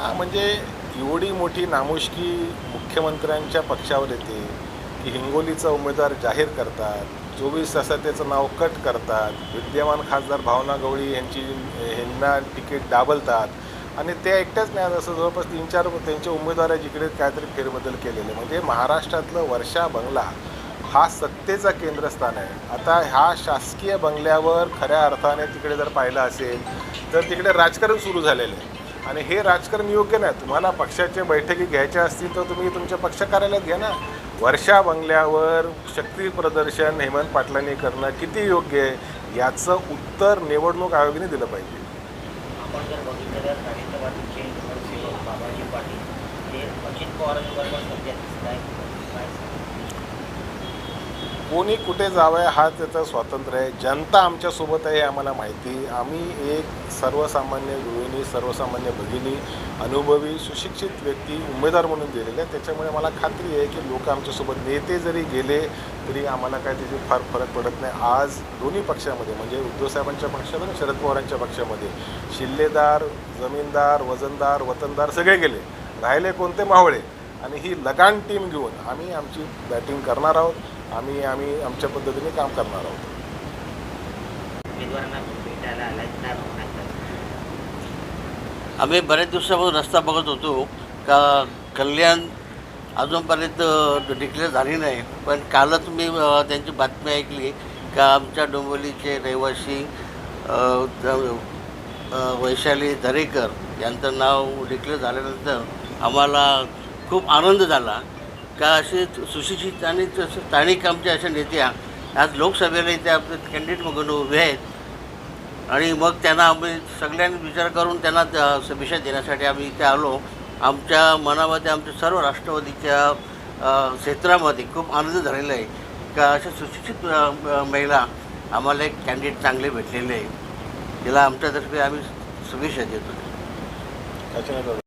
हा, म्हणजे एवढी मोठी नामुष्की मुख्यमंत्र्यांच्या पक्षावर येते की हिंगोलीचा उमेदवार जाहीर करतात चोवीस तासात त्याचं नाव कट करतात विद्यमान खासदार भावना गवळी यांची ह्यांना तिकीट डाबलतात आणि त्या एकट्याच नाही असं जवळपास तीन चार त्यांच्या उमेदवार जिकडे काहीतरी फेरबदल केलेले. म्हणजे महाराष्ट्रातलं वर्षा बंगला हा सत्तेचा केंद्रस्थान आहे. आता ह्या शासकीय बंगल्यावर खऱ्या अर्थाने तिकडे जर पाहिलं असेल तर तिकडे राजकारण सुरू झालेलं आहे. आणि हे राजकारण योग्य नाही. तुम्हाला पक्षाच्या बैठकी घ्यायच्या असतील तर तुम्ही तुमच्या पक्ष कार्यालयात घ्या ना. वर्षा बंगल्यावर शक्ती प्रदर्शन हेमंत पाटलांनी करणं किती योग्य आहे याचं उत्तर निवडणूक आयोगाने दिलं पाहिजे. आपण जर बघितलं तर राष्ट्रवादीचे बाबाजी पाटील अजित पवारांबरोबर सध्या दिसत आहेत कोणी कुठे जावं हा त्याचं स्वातंत्र्य आहे. जनता आमच्यासोबत आहे हे आम्हाला माहिती आम्ही एक सर्वसामान्य गृहिणी सर्वसामान्य भगिनी अनुभवी सुशिक्षित व्यक्ती उमेदवार म्हणून दिलेले आहे त्याच्यामुळे मला खात्री आहे की लोक आमच्यासोबत नेते जरी गेले तरी आम्हाला काय त्याची फार फरक पडत नाही. आज दोन्ही पक्षामध्ये म्हणजे उद्धव साहेबांच्या पक्षात आणि शरद पवारांच्या पक्षामध्ये शिल्लेदार जमीनदार वजनदार वतनदार सगळे गेले. राहिले कोणते मावळे? आणि ही लगान टीम घेऊन आम्ही आमची बॅटिंग करणार आहोत. आम्ही आम्ही आमच्या पद्धतीने काम करणार आहोत? आम्ही बऱ्याच दिवसापासून रस्ता बघत होतो. का कल्याण अजूनपर्यंत डिक्लेअर झाली नाही. पण कालच मी त्यांची बातमी ऐकली का आमच्या डोंबिवलीचे रहिवासी वैशाली दरेकर यांचं नाव डिक्लेअर झाल्यानंतर आम्हाला खूप आनंद झाला. का असे सुशिक्षित आणि तसं स्थानिक आमच्या अशा नेत्या आज लोकसभेला इथे आपले कॅन्डिडेट म्हणून उभे आहेत. आणि मग त्यांना आम्ही सगळ्यांनी विचार करून त्यांना त्या देण्यासाठी आम्ही इथे आलो. आमच्या मनामध्ये आमच्या सर्व राष्ट्रवादीच्या क्षेत्रामध्ये खूप आनंद झालेला आहे. का अशा सुशिक्षित महिला आम्हाला एक कॅन्डिडेट चांगले भेटलेले आहे. तिला आमच्यातर्फे आम्ही शुभेच्छा देतो.